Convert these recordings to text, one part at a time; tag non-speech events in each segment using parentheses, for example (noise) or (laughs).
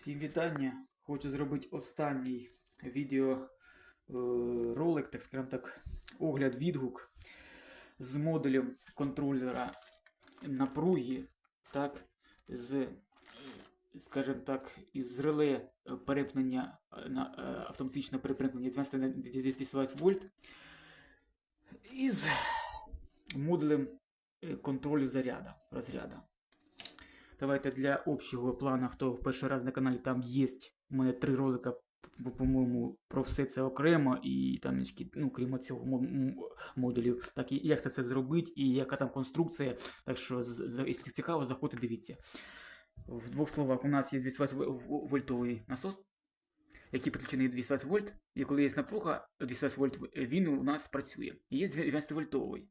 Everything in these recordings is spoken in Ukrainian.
Всім вітання. Хочу зробити останній відео е, так скажемо так, огляд відгук з модулем контролера напруги, так, з, скажімо так, із реле перемкнення е, на е, автоматичне перемкнення 12 на 220 вольт із модулем е, контролю заряда, розряда. Давайте для общого плану, хто перший раз на каналі, там є у мене три ролика, по- по-моєму, про все це окремо, і там, ну, крім цього мо- модулів, так і як це все зробити, і яка там конструкція. Так що, якщо цікаво, заходьте, дивіться. В двох словах, у нас є 220 вол- вольтовий насос, який підключений 220 вольт, і коли є напруга 220 вольт, він у нас працює. І є 12 вольтовий.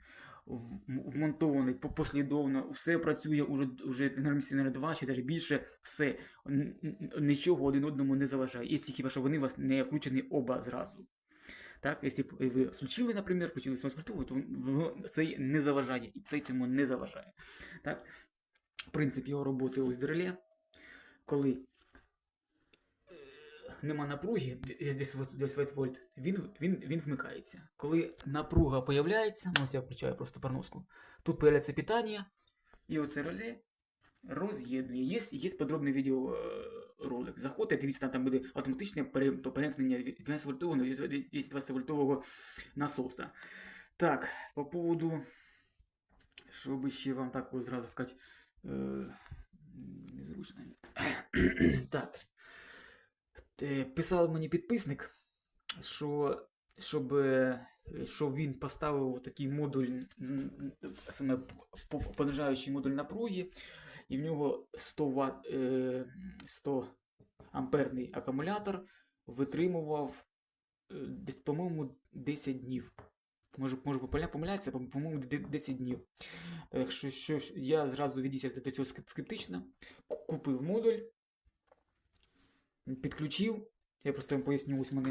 Вмонтований послідовно, все працює уже, уже на місці на 2 чи навіть більше, все. Нічого один одному не заважає. Якщо хіба що вони у вас не включені оба зразу. Так, якщо ви включили, наприклад, включили 120 то цей не заважає, і цей цьому не заважає. Так? Принцип його роботи ось реле, коли нема напруги, десь 10 10 вольт, він, він, він вмикається. Коли напруга появляється, ну ось я включаю просто парноску, тут появляється питання, і оце реле роз'єднує. Є, є подробний відеоролик. Заходьте, дивіться, там, там буде автоматичне пере- перемкнення 12 вольтового на 220 вольтового насоса. Так, по поводу, що би ще вам так зразу сказати, е, незручно. так. Те, Писав мені підписник, що, щоб, е, що він поставив такий модуль, саме понижаючий модуль напруги, і в нього 100 Вт, е, 100 амперний акумулятор витримував е, по-моєму, 10 днів. Може, може помиля- помилятися, по- по-моєму, 10 днів. Так що, що я зразу віднісся до цього скептично. Купив модуль, підключив. Я просто вам поясню, ось у мене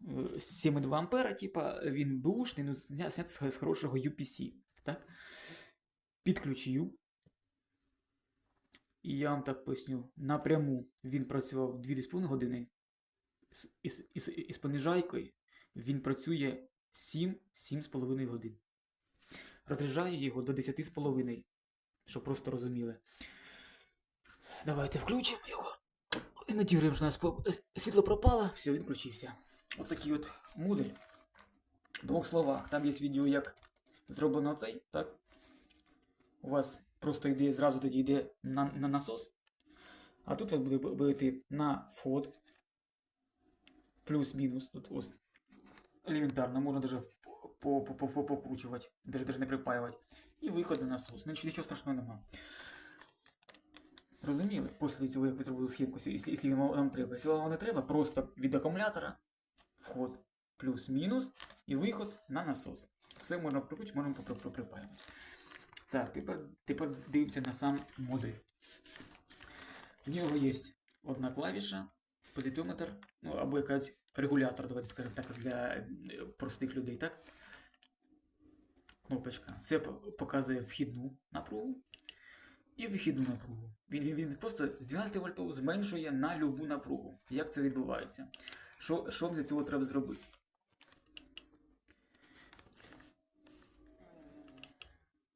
е, 7,2 ампера, типа, він бушний, ну, зня- знятий з, хорошого UPC. Так? Підключив. І я вам так поясню. Напряму він працював 2,5 години. З- Із, із, із понижайкою він працює 7-7,5 годин. Розряджаю його до 10,5, щоб просто розуміли. Давайте включимо його. Імітуємо, що у нас світло пропало, все, він включився. Ось такий от модуль. Двох словах, там є відео, як зроблено цей, так? У вас просто йде зразу тоді йде на, на насос. А тут у вас буде, йти на вход. Плюс-мінус. Тут ось елементарно, можна даже по- по- по- по- покручувати, даже, не припаювати. І виход на насос. Ну, нічого, страшного нема. Розуміли? Після цього, як ви зробили схемку, якщо, вам, треба. Якщо вам не треба, просто від акумулятора вход плюс-мінус і виход на насос. Все можна попри- попри- припаювати. Так, тепер, тепер дивимося на сам модуль. В нього є одна клавіша, позитометр, ну або якась регулятор, давайте скажемо так, для е, простих людей, так? Кнопочка. Це показує вхідну напругу і вихідну напругу. Він, він, просто з 12 вольтов зменшує на любу напругу. Як це відбувається? Що, що для цього треба зробити?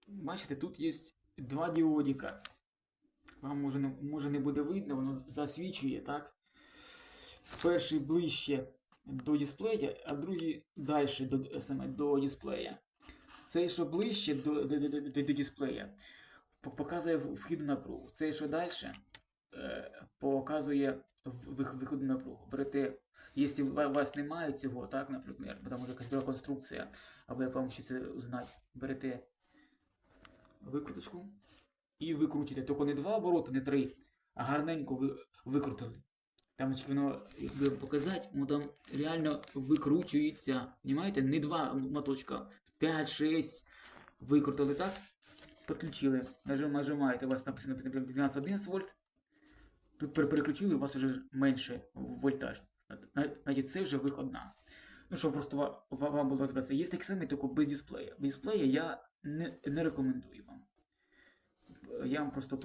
Бачите, тут є два діодика. Вам може не, може не буде видно, воно засвічує, так? Перший ближче до дисплея, а другий далі до, до дисплея. Цей, що ближче до, до, до, до, до, дисплея, показує вхідну напругу. Цей, що далі, е, показує виходну напругу. Берете, якщо у вас немає цього, так, наприклад, бо там може якась конструкція, або як вам ще це узнати, берете викруточку і викручуєте. Тільки не два обороти, не три, а гарненько ви викрутили. Там воно, вам показати, воно там реально викручується. Понімаєте? Не два моточка, 5-6 викрутили так, підключили. Нажим, нажимаєте, у вас написано, наприклад, 12-11 вольт. Тут пере- переключили, у вас вже менше вольтаж. Значить, це вже виходна. Ну, щоб просто ва- ва- вам було розбиратися. Є такі самі, тільки без дисплея. Без дисплея я не, не рекомендую вам. Я вам просто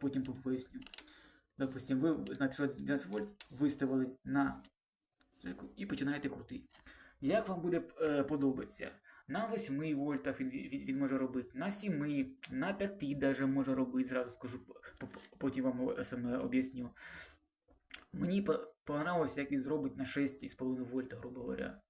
потім поясню. допустим, ви знаєте, що 12 вольт виставили на і починаєте крутити. Як вам буде е, подобатися? На 8 вольтах він, він, він може робити, на 7, на 5 даже може робити, зразу скажу, по- по- потім вам саме об'ясню. Мені по- понравилось, як він зробить на 6,5 вольта, грубо говоря.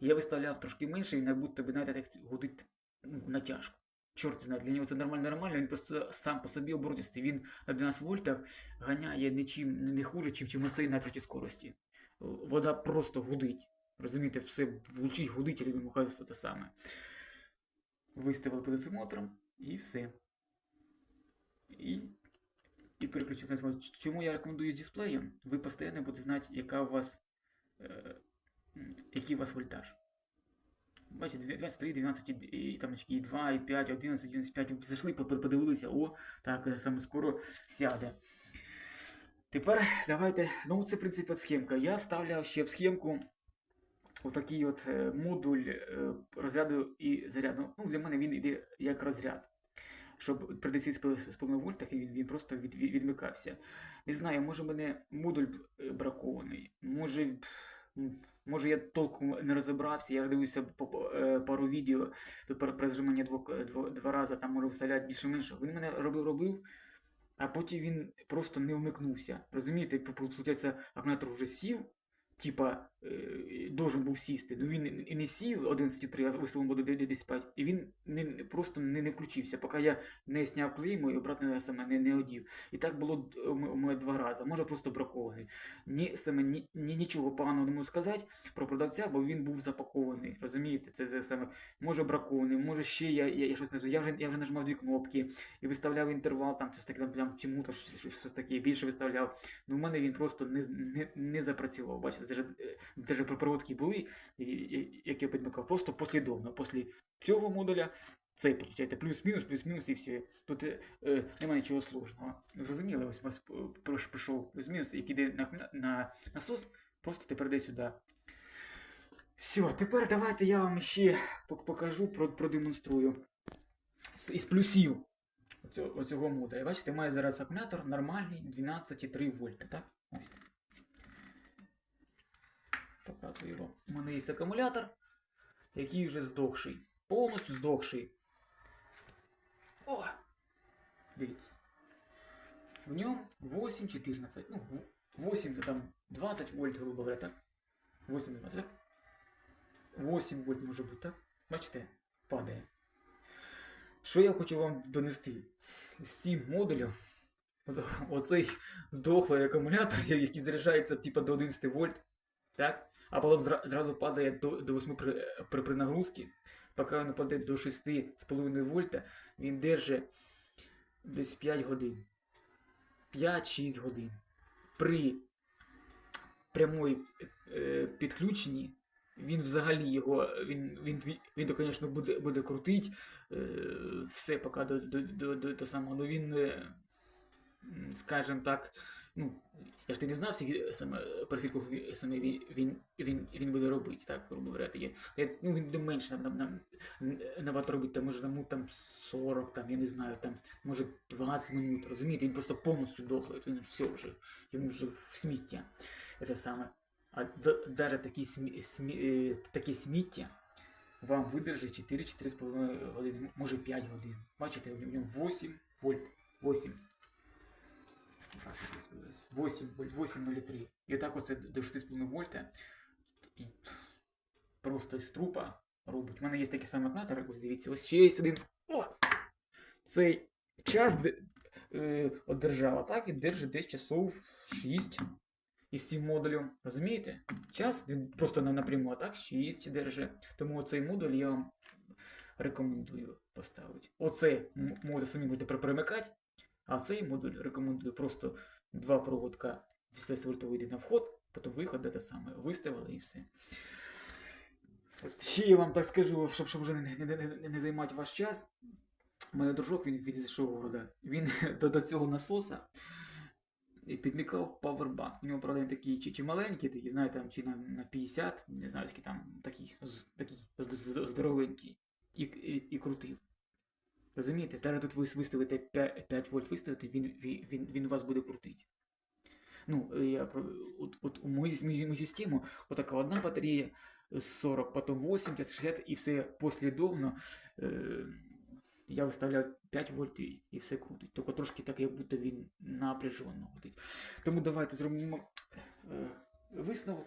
Я виставляв трошки менше, і як будто би знаєте, так гудить ну, натяжку. Чорт знає, для нього це нормально нормально, він просто сам по собі оборотистий. Він на 12 вольтах ганяє нічим не- не хуже, чим, чим оцей на третій скорості. Вода просто гудить. Розумієте, все булчить, гудить, і вимухається те саме. Виставили позиціометром і все. І, і смарт. Чому я рекомендую з дисплеєм? Ви постійно будете знати, яка у вас, е, який у вас вольтаж. Бачите, 23, 12, і, там очки, і 2, і 5, 11, 11, 5. Зайшли, по- по- подивилися, о, так, е, саме скоро сяде. Тепер давайте. Ну, це, в принципі, схемка. Я вставляв ще в схемку отакий от е, модуль е, розряду і заряду. Ну, для мене він йде як розряд. Щоб при 10,5 вольтах він, він просто від, від, відмикався. Не знаю, може в мене модуль е, бракований, може. Може я толком не розібрався, я дивився пару відео, про зжимання двох, е, два рази там може вставляти більше-менше. Він мене робив, робив, а потім він просто не вмикнувся. Розумієте, виходить, акумулятор вже сів, типа е, должен був сісти. Ну він і не сів 11.3, а виставив буде десь 5. І він не, просто не, не включився, поки я не зняв клейму і обратно саме не, не одів. І так було у мене два рази. Може просто бракований. Ні, саме ні, ні, нічого поганого не можу сказати про продавця, бо він був запакований. Розумієте, це, це саме може бракований, може ще я, я, я щось не. Я вже я вже нажимав дві кнопки і виставляв інтервал, там щось таке там, там чому-то щось таке більше виставляв. Ну, в мене він просто не, не, не запрацював. Бачите, даже, е, даже проводки були, які я підмикав, просто послідовно. Після цього модуля цей получаєте плюс-мінус, плюс-мінус і все. Тут е, е, немає нічого сложного. Зрозуміли, ось у вас е, прийшов плюс-мінус, який йде на, на насос, просто тепер йде сюди. Все, тепер давайте я вам ще покажу, продемонструю. Із плюсів оцього модуля. Бачите, має зараз акумулятор нормальний 12,3 вольта, так? Показую вам. У мене є акумулятор, який вже здохший. Повністю здохший. О! Дивіться. В ньому 8,14. Ну, 8 це там 20 вольт, грубо говоря, так? 8 20, так? 8 вольт може бути, так? Бачите? Падає. Що я хочу вам донести? З цим модулем, оцей дохлий акумулятор, (laughs) який заряджається типа до 11 вольт, так? А потім зразу падає до, до 8 при, при, при нагрузці. Поки він паде до 6,5 вольта, він держить десь 5 годин. 5-6 годин. При прямої е, підключенні він взагалі його, він, він, він, він звісно, буде, буде крутить е, все поки до, до, до, до, до самого, але він, е, скажімо так, ну, я ж ти не знав, скільки саме пересилку саме він, він, він, він буде робити, так, грубо говоря. Я, ну, він буде менше нам, нам, набагато робити, там, може, тому там 40, там, я не знаю, там, може 20 минут, розумієте, він просто повністю дохлий, він все вже, йому вже в сміття. Це саме. А даже такі, смі, смі, е, таке сміття вам видержить 4-4,5 години, може 5 годин. Бачите, в ньому 8 вольт. 8. 8 вольт, 8,03. І отак оце до 6,5 вольта. І просто із трупа робить. У мене є такий самий акумулятор, ось дивіться, ось ще є один. О! Цей час е, одержав, так він держить десь часов 6 із цим модулем. Розумієте? Час він просто на напряму, а так 6 держить. Тому цей модуль я вам рекомендую поставити. Оцей м- модуль самі будете при- перемикати, а цей модуль рекомендую просто два проводка 200 вольтовий на вход, потім виход, де те саме, виставили і все. Ще я вам так скажу, щоб, щоб вже не, не, не, не займати ваш час. Мій дружок він відійшов города. Він (laughs) до, до цього насоса підмікав павербанк. У нього, правда, він такий чи, чи маленький, такий, знаєте, там, чи на, на 50, не знаю, який там такий, такий здоровенький і, і, і крутив. Розумієте? Зараз тут ви виставите 5, 5 вольт виставите, він, він, він, вас буде крутити. Ну, е, я от, от у мою, систему отака одна батарея 40, потім 80, 60 і все послідовно. Е, я виставляв 5 вольт і, все крутить. Тільки трошки так, як будто він напряжено крутить. Тому давайте зробимо е, висновок.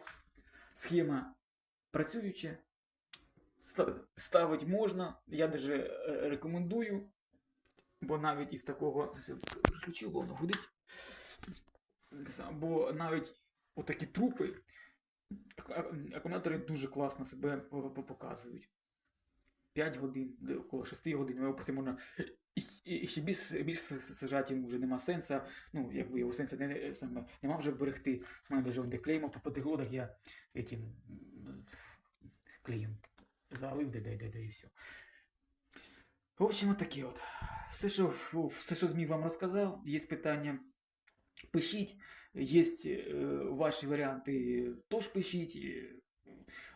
Схема працююча. Ста- Ставити можна. Я даже е, рекомендую. Бо навіть із такого. Це Переключу, бо воно гудить. Бо навіть отакі трупи. ак- Акумулятори дуже класно себе по- по- показують. 5 годин, около 6 годин, його просто можна і, ще більш, більш сажати йому вже нема сенсу. Ну, якби його сенсу не, саме нема вже берегти. У мене вже де клеїмо по п'ятигодах я этим клеєм залив, де де де де і все. В общем, таке от. Все, що, все, що зміг вам розказав, є питання. Пишіть, є е, ваші варіанти, тож пишіть.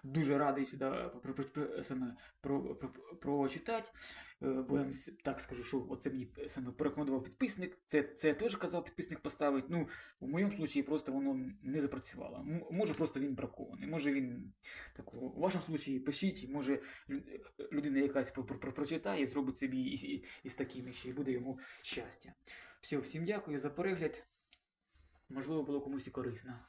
Дуже радий сюди саме про, про, прочитати. Е, Бо я так скажу, що оце мені саме порекомендував підписник. Це, це я теж казав підписник поставити. Ну, у моєму случаї просто воно не запрацювало. Може, просто він бракований. Може він такого. У вашому случаї пишіть, може людина якась про, про, про- прочитає зробить собі із, із такими ще і буде йому щастя. Все, всім дякую за перегляд. Можливо, було комусь і корисно.